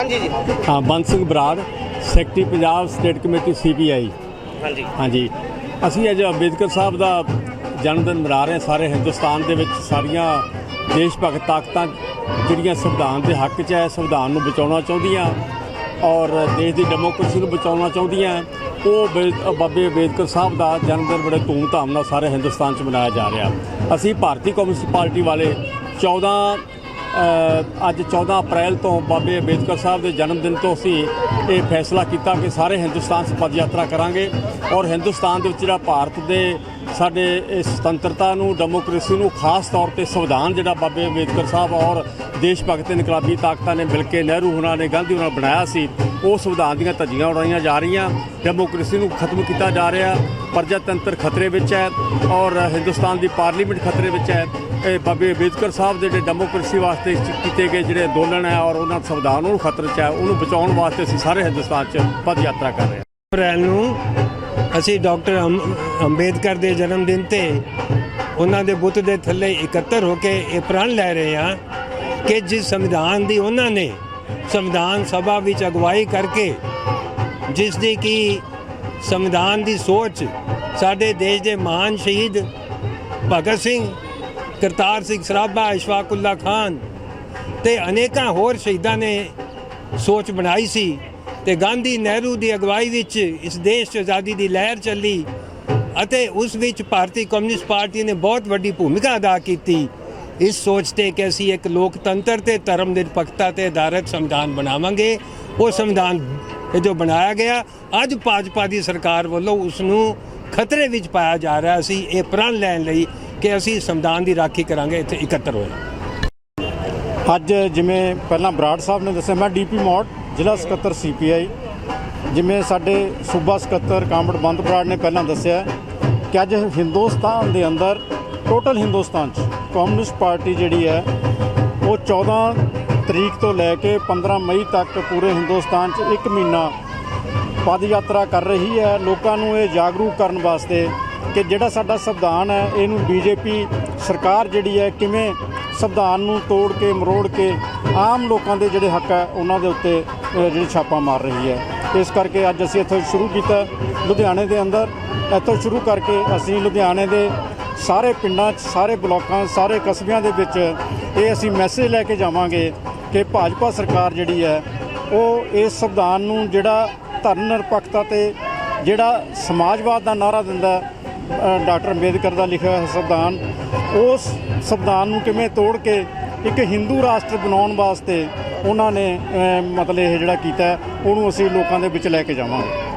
ਹਾਂਜੀ ਜੀ। ਹਾਂ ਬੰਦ Singh Brar secretary Punjab state committee CPI. ਹਾਂਜੀ। ਹਾਂਜੀ। ਅਸੀਂ ਅੱਜ ਅੰਬੇਦਕਰ ਸਾਹਿਬ ਦਾ ਜਨਮ ਦਿਨ ਮਨਾ ਰਹੇ ਹਾਂ। ਸਾਰੇ ਹਿੰਦੁਸਤਾਨ ਦੇ ਵਿੱਚ ਸਾਰੀਆਂ ਦੇਸ਼ ਭਗਤ ਤਾਕਤਾਂ ਜਿਹੜੀਆਂ ਸੰਵਿਧਾਨ ਦੇ ਹੱਕ 'ਚ ਹੈ ਸੰਵਿਧਾਨ ਨੂੰ ਬਚਾਉਣਾ ਚਾਹੁੰਦੀਆਂ ਔਰ ਦੇਸ਼ ਦੀ ਡੈਮੋਕ੍ਰੇਸੀ ਨੂੰ ਬਚਾਉਣਾ ਚਾਹੁੰਦੀਆਂ ਉਹ ਬਾਬੇ ਅੰਬੇਦਕਰ ਸਾਹਿਬ ਦਾ ਜਨਮ ਦਿਨ ਬੜੇ ਧੂਮ-ਧਾਮ ਨਾਲ ਸਾਰੇ ਹਿੰਦੁਸਤਾਨ 'ਚ ਮਨਾਇਆ ਜਾ ਰਿਹਾ। ਅਸੀਂ ਭਾਰਤੀ ਕਮਿਊਨਿਸਟ ਪਾਰਟੀ ਵਾਲੇ 14 ਅ, ਅੱਜ 14 ਅਪ੍ਰੈਲ ਤੋਂ ਬਾਬੇ ਅੰਬੇਦਕਰ ਸਾਹਿਬ ਦੇ ਜਨਮ ਦਿਨ ਤੋਂ ਅਸੀਂ ਇਹ ਫੈਸਲਾ ਕੀਤਾ ਕਿ ਸਾਰੇ ਹਿੰਦੁਸਤਾਨ 'ਚ ਪਦ ਯਾਤਰਾ ਕਰਾਂਗੇ ਔਰ ਹਿੰਦੁਸਤਾਨ ਦੇ ਵਿੱਚ ਜਿਹੜਾ ਭਾਰਤ ਦੇ ਸਾਡੇ ਇਸ ਸੁਤੰਤਰਤਾ ਨੂੰ ਡੈਮੋਕ੍ਰੇਸੀ ਨੂੰ ਖਾਸ ਤੌਰ ਤੇ ਸੰਵਿਧਾਨ ਜਿਹੜਾ ਬਾਬੇ ਅੰਬੇਦਕਰ ਸਾਹਿਬ ਔਰ ਦੇਸ਼ ਭਗਤ ਇਨਕਲਾਬੀ ਤਾਕਤਾਂ ਨੇ ਮਿਲ ਕੇ ਨਹਿਰੂ ਹੁਣਾਂ ਨੇ ਗਾਂਧੀ ਹੁਣਾਂ ਬਣਾਇਆ ਸੀ, ਉਹ ਸੰਵਿਧਾਨ ਦੀਆਂ ਧੱਜੀਆਂ ਉਡਾਈਆਂ ਜਾ ਰਹੀਆਂ। ਡੈਮੋਕ੍ਰੇਸੀ ਨੂੰ ਖਤਮ ਕੀਤਾ ਜਾ ਰਿਹਾ, ਪ੍ਰਜਾਤੰਤਰ ਖਤਰੇ ਵਿੱਚ ਹੈ ਔਰ ਹਿੰਦੁਸਤਾਨ ਦੀ ਪਾਰਲੀਮੈਂਟ ਖਤਰੇ ਵਿੱਚ ਹੈ। ਇਹ ਬਾਬੇ ਅੰਬੇਦਕਰ ਸਾਹਿਬ ਦੇ ਜਿਹੜੇ ਡੈਮੋਕ੍ਰੇਸੀ ਵਾਸਤੇ ਕੀਤੇ ਗਏ ਜਿਹੜੇ ਅੰਦੋਲਨ ਹੈ ਔਰ ਉਹਨਾਂ ਸੰਵਿਧਾਨ ਨੂੰ ਖਤਰੇ 'ਚ ਹੈ, ਉਹਨੂੰ ਬਚਾਉਣ ਵਾਸਤੇ ਅਸੀਂ ਸਾਰੇ ਹਿੰਦੁਸਤਾਨ 'ਚ ਪਦ ਯਾਤਰਾ ਕਰ ਰਹੇ ਹਾਂ। ਅਪ੍ਰੈਲ ਨੂੰ ਅਸੀਂ ਡਾਕਟਰ ਅੰਬ- ਅੰਬੇਦਕਰ ਦੇ ਜਨਮ ਦਿਨ ਤੇ ਉਹਨਾਂ ਦੇ ਬੁੱਤ ਦੇ ਥੱਲੇ ਇਕੱਤਰ ਹੋ ਕੇ ਇਹ ਪ੍ਰਣ ਲੈ ਰਹੇ ਹਾਂ ਕਿ ਜਿਸ ਸੰਵਿਧਾਨ ਦੀ ਉਹਨਾਂ ਨੇ ਸੰਵਿਧਾਨ ਸਭਾ ਵਿੱਚ ਅਗਵਾਈ ਕਰਕੇ ਜਿਸ ਦੀ ਕੀ ਸੰਵਿਧਾਨ ਦੀ ਸੋਚ ਸਾਡੇ ਦੇਸ਼ ਦੇ ਮਹਾਨ ਸ਼ਹੀਦ ਭਗਤ ਸਿੰਘ, ਕਰਤਾਰ ਸਿੰਘ ਸਰਾਭਾ ਇਸ਼ਫਾਕੁੱਲਾ ਖਾਨ ਤੇ ਅਨੇਕਾਂ ਹੋਰ ਸ਼ਹੀਦਾਂ ਨੇ ਸੋਚ ਬਣਾਈ ਸੀ। ਤੇ ਗਾਂਧੀ ਨਹਿਰੂ ਦੀ ਅਗਵਾਈ ਵਿੱਚ ਇਸ ਦੇਸ਼ 'ਚ ਆਜ਼ਾਦੀ ਦੀ ਲਹਿਰ ਚੱਲੀ ਅਤੇ ਉਸ ਵਿੱਚ ਭਾਰਤੀ ਕਮਿਊਨਿਸਟ ਪਾਰਟੀ ਨੇ ਬਹੁਤ ਵੱਡੀ ਭੂਮਿਕਾ ਅਦਾ ਕੀਤੀ। ਇਸ ਸੋਚ ਤੇ ਕਿ ਅਸੀਂ ਇੱਕ ਲੋਕਤੰਤਰ ਤੇ ਧਰਮ ਨਿਰਪੱਖਤਾ ਤੇ ਆਧਾਰਿਤ ਸੰਵਿਧਾਨ ਬਣਾਵਾਂਗੇ, ਉਹ ਸੰਵਿਧਾਨ ਇਹ ਜੋ ਬਣਾਇਆ ਗਿਆ, ਅੱਜ ਭਾਜਪਾ ਦੀ ਸਰਕਾਰ ਵੱਲੋਂ ਉਸ ਨੂੰ ਖਤਰੇ ਵਿੱਚ ਪਾਇਆ ਜਾ ਰਿਹਾ ਸੀ। ਇਹ ਪ੍ਰਣ ਲੈਣ ਲਈ ਕਿ ਅਸੀਂ ਸੰਵਿਧਾਨ ਦੀ ਰਾਖੀ ਕਰਾਂਗੇ, ਇੱਥੇ ਇਕੱਤਰ ਹੋਏ। ਅੱਜ ਜਿਵੇਂ ਪਹਿਲਾਂ ਬਰਾੜ ਸਾਹਿਬ ਨੇ ਦੱਸਿਆ, ਮੈਂ ਡੀਪੀ ਮੋੜ ਜ਼ਿਲ੍ਹਾ ਸਕੱਤਰ ਸੀਪੀਆਈ ਜਿਵੇਂ ਸਾਡੇ ਸੂਬਾ ਸਕੱਤਰ ਕਾਮੜ ਬੰਦ ਬਰਾੜ ਨੇ ਪਹਿਲਾਂ ਦੱਸਿਆ ਕਿ ਅੱਜ ਹਿੰਦੁਸਤਾਨ ਦੇ ਅੰਦਰ ਟੋਟਲ ਹਿੰਦੁਸਤਾਨ 'ਚ ਕਮਿਊਨਿਸਟ ਪਾਰਟੀ ਜਿਹੜੀ ਹੈ, ਉਹ 14 ਤਰੀਕ ਤੋਂ ਲੈ ਕੇ 15 ਮਈ ਤੱਕ ਪੂਰੇ ਹਿੰਦੁਸਤਾਨ 'ਚ ਇੱਕ ਮਹੀਨਾ ਪਦ ਯਾਤਰਾ ਕਰ ਰਹੀ ਹੈ। ਲੋਕਾਂ ਨੂੰ ਇਹ ਜਾਗਰੂਕ ਕਰਨ ਵਾਸਤੇ ਕਿ ਜਿਹੜਾ ਸਾਡਾ ਸੰਵਿਧਾਨ ਹੈ, ਇਹਨੂੰ ਬੀਜੇਪੀ ਸਰਕਾਰ ਜਿਹੜੀ ਹੈ, ਕਿਵੇਂ ਸੰਵਿਧਾਨ ਨੂੰ ਤੋੜ ਕੇ, ਮਰੋੜ ਕੇ ਆਮ ਲੋਕਾਂ ਦੇ ਜਿਹੜੇ ਹੱਕ ਹੈ, ਉਹਨਾਂ ਦੇ ਉੱਤੇ ਜਿਹੜੀ ਛਾਪਾ ਮਾਰ ਰਹੀ ਹੈ। ਇਸ ਕਰਕੇ ਅੱਜ ਅਸੀਂ ਇੱਥੋਂ ਸ਼ੁਰੂ ਕੀਤਾ ਲੁਧਿਆਣੇ ਦੇ ਅੰਦਰ। ਇੱਥੋਂ ਸ਼ੁਰੂ ਕਰਕੇ ਅਸੀਂ ਲੁਧਿਆਣੇ ਦੇ ਸਾਰੇ ਪਿੰਡਾਂ 'ਚ ਸਾਰੇ ਬਲਾਕਾਂ 'ਚ, ਸਾਰੇ ਕਸਬਿਆਂ ਦੇ ਵਿੱਚ ਇਹ ਅਸੀਂ ਮੈਸੇਜ ਲੈ ਕੇ ਜਾਵਾਂਗੇ ਕਿ ਭਾਜਪਾ ਸਰਕਾਰ ਜਿਹੜੀ ਹੈ ਉਹ ਇਸ ਸੰਵਿਧਾਨ ਨੂੰ ਜਿਹੜਾ ਧਰਮ ਨਿਰਪੱਖਤਾ ਤੇ ਜਿਹੜਾ ਸਮਾਜਵਾਦ ਦਾ ਨਾਰਾ ਦਿੰਦਾ ਡਾਕਟਰ ਅੰਬੇਦਕਰ ਦਾ ਲਿਖਿਆ ਹੋਇਆ ਸੰਵਿਧਾਨ ਉਸ ਸੰਵਿਧਾਨ ਨੂੰ ਕਿਵੇਂ ਤੋੜ ਕੇ ਇੱਕ ਹਿੰਦੂ ਰਾਸ਼ਟਰ ਬਣਾਉਣ ਵਾਸਤੇ ਉਹਨਾਂ ਨੇ ਮਤਲਬ ਇਹ ਜਿਹੜਾ ਕੀਤਾ ਉਹਨੂੰ ਅਸੀਂ ਲੋਕਾਂ ਦੇ ਵਿੱਚ ਲੈ ਕੇ ਜਾਵਾਂਗੇ।